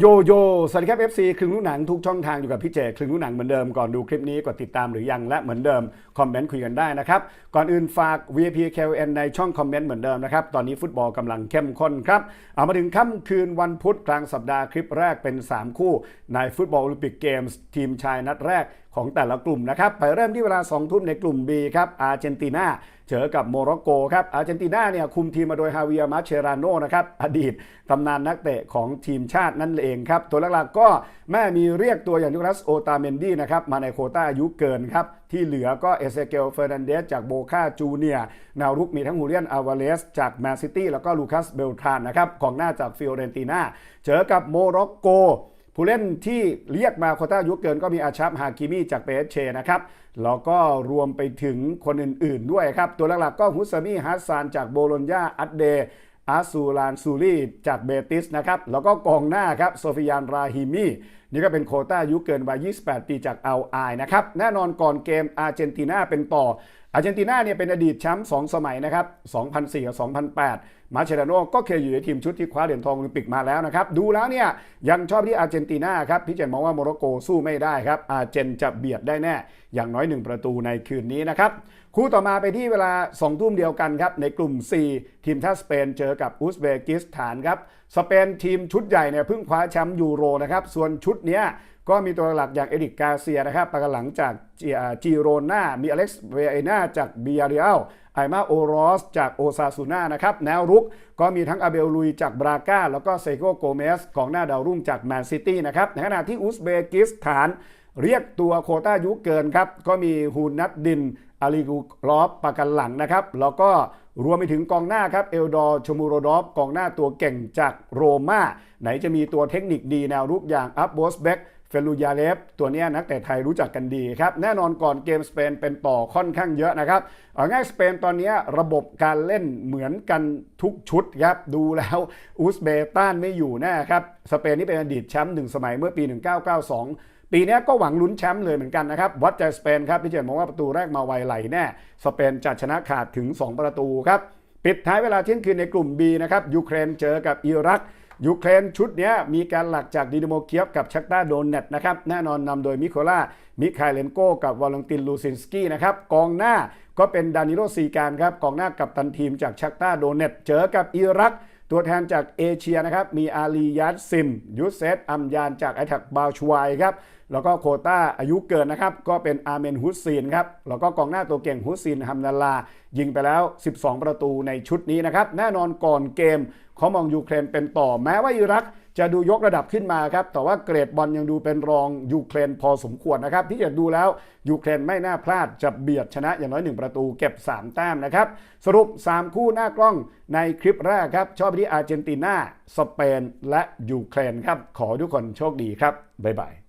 โยโย่สวัสดีครับ FC คลึงลูกหนังทุกช่องทางอยู่กับพี่เจคลึงลูกหนังเหมือนเดิมก่อนดูคลิปนี้กดติดตามหรือยังและเหมือนเดิม คอมเมนต์คุยกันได้นะครับ ก่อนอื่นฝาก VIP KLN ในช่องคอมเมนต์เหมือนเดิมนะครับ ตอนนี้ฟุตบอลกำลังเข้มข้นครับ เอามาถึงค่ำคืนวันพุธกลางสัปดาห์คลิปแรกเป็น 3 คู่ในฟุตบอลโอลิมปิกเกมส์ทีมชายนัดแรก ของแต่ละกลุ่มนะครับ ไปเริ่มที่เวลา 2 ทุ่มในกลุ่ม B ครับ อาร์เจนตินาเจอกับโมร็อกโกครับ อาร์เจนตินาเนี่ยคุมทีมมาโดยฮาเวียร์มาเชราโนนะครับ อดีตตำนานนักเตะของทีมชาตินั่นเองครับ ตัวหลักๆก็แม่มีเรียกตัวอย่างนิโคลัสโอตาเมนดี้นะครับมาในโคต้าอายุเกินครับ ที่เหลือก็เอเซเกลเฟอร์นันเดสจากโบคาจูเนียแนวรุกมีทั้งฮูเลียนอาวาเลสจากแมนซิตี้แล้วก็ลูคัสเบลทานนะครับของหน้าจากฟิโอเรนตินาเจอกับโมร็อกโก ผู้เล่นที่เรียกมาโคต้ายุเกินก็มีอาชับฮากิมีจากเปเชนะครับแล้วก็รวมไปถึงคนอื่นๆด้วยครับ ตัวหลักๆก็ฮุสซามีฮัสซานจากโบโลญญาอัดเดอาซูลานซูรีจากเบติสนะครับ แล้วก็กองหน้าครับโซฟิยานราฮิมีนี่ก็เป็นโคต้ายุเกินวัย 28 ปีจากเอัลไอนะครับ แน่นอนก่อนเกมอาร์เจนตินาเป็นต่อ อาร์เจนตินาเนี่ยเป็นอดีตแชมป์2สมัยนะครับ 2004 กับ 2008 มาเชราโนก็เคยอยู่ในทีมชุดที่คว้าเหรียญทองโอลิมปิกมาแล้วนะครับ ดูแล้วเนี่ยยังชอบที่อาร์เจนตินาครับ พี่เจนมองว่าโมร็อกโกสู้ไม่ได้ครับ อาร์เจนจะเบียดได้แน่ อย่างน้อย 1 ประตูในคืนนี้นะครับ คู่ต่อมาไปที่เวลา 2 ทุ่มเดียวกันครับ ในกลุ่ม C ทีมชาติสเปนเจอกับอุซเบกิสถานครับ สเปนทีมชุดใหญ่เนี่ยเพิ่งคว้าแชมป์ยูโรนะครับ ส่วนชุดเนี้ย ก็มีตัวหลักอย่างเอริกกาเซียนะครับประกันหลังจากจีโรนามีอเล็กซ์เวเอนาจากเบียริอัลไอมาโอรอสจากโอซาซูนานะครับแนวรุกก็มีทั้งอาเบลลุยจากบราก้า แล้วก็เซโกโกเมสของหน้าดาวรุ่งจากแมนซิตี้นะครับในขณะที่อุซเบกิสถานเรียกตัวโคต้ายุเกินครับ ก็มีฮูนัดดินอาลีกูลอฟประกันหลังนะครับ แล้วก็รวมไปถึงกองหน้าครับเอลดอร์ชมูโรดอฟกองหน้าตัวเก่งจากโรม่าไหนจะมีตัวเทคนิคดีแนวรุกอย่างอัพโบสเบก เฟลูยาเลฟตัวนี้นักเตะไทยรู้จักกันดีครับ แน่นอนก่อนเกมสเปนเป็นต่อค่อนข้างเยอะนะครับเอาง่ายสเปนตอนนี้ระบบการเล่นเหมือนกันทุกชุดครับ ดูแล้วอุซเบต้านไม่อยู่แน่ครับ สเปนนี่เป็นอดีตแชมป์หนึ่งสมัยเมื่อปี 1992 ปีนี้ก็หวังลุ้นแชมป์เลยเหมือนกันนะครับ วัดใจสเปนครับพี่เจมองว่าประตูแรกมาไวไหลแน่สเปนจะชนะขาดถึง 2 ประตูครับปิดท้ายเวลาเที่ยงคืนในกลุ่ม B นะครับยูเครนเจอกับอิรัก ยูเครนชุดนี้มีการหลักจากดินโมเคียฟกับชักตาโดนเน็ตนะครับแน่นอนนำโดยมิโคล่ามิคายเลนโกกับวอลงตินลูซินสกี้นะครับกองหน้าก็เป็นดานิโลซีการครับกองหน้ากับตันทีมจากชักตาโดนเน็ตเจอกับอิรัก ตัวแทนจากเอเชียนะครับ มีอาลียัดซิมยุสเซตอัมยานจากไอทักบาวชวายครับ แล้วก็โคต้าอายุเกินนะครับ ก็เป็นอาเมนฮุสซีนครับ แล้วก็กองหน้าตัวเก่งฮุสซีนฮัมนาลา ยิงไปแล้ว 12 ประตูในชุดนี้นะครับ แน่นอนก่อนเกมเขามองยูเครนเป็นต่อแม้ว่าอิรัก จะดูยกระดับขึ้นมาครับ แต่ว่าเกรดบอลยังดูเป็นรองยูเครนพอสมควรนะครับที่จะดูแล้วยูเครนไม่น่าพลาดจะเบียดชนะอย่างน้อย 1 ประตูเก็บ 3 แต้มนะครับ สรุป 3 คู่หน้ากล้องในคลิปแรกครับ ชอบไปที่อาร์เจนตินา สเปน และยูเครนครับ ขอทุกคนโชคดีครับ บ๊ายบาย